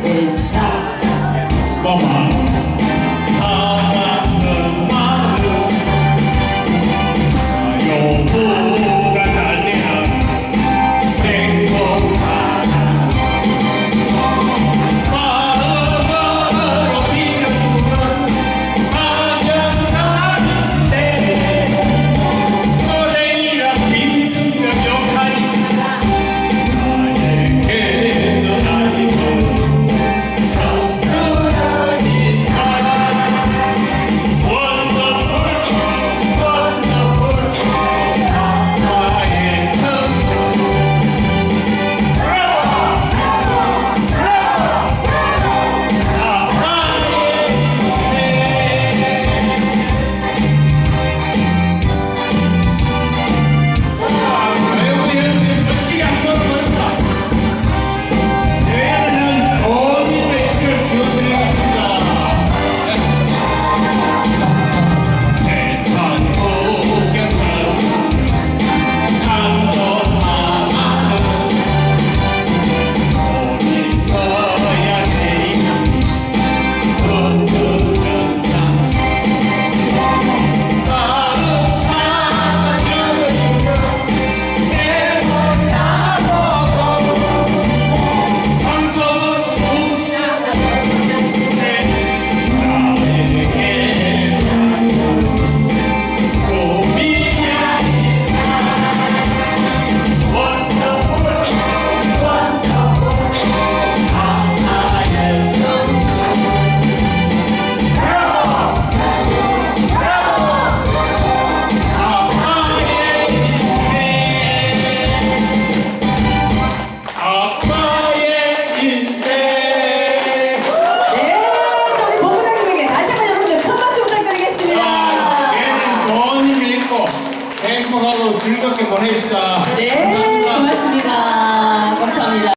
It's time. 행복하고 즐겁게 보내시다. 네, 감사합니다. 고맙습니다. 감사합니다.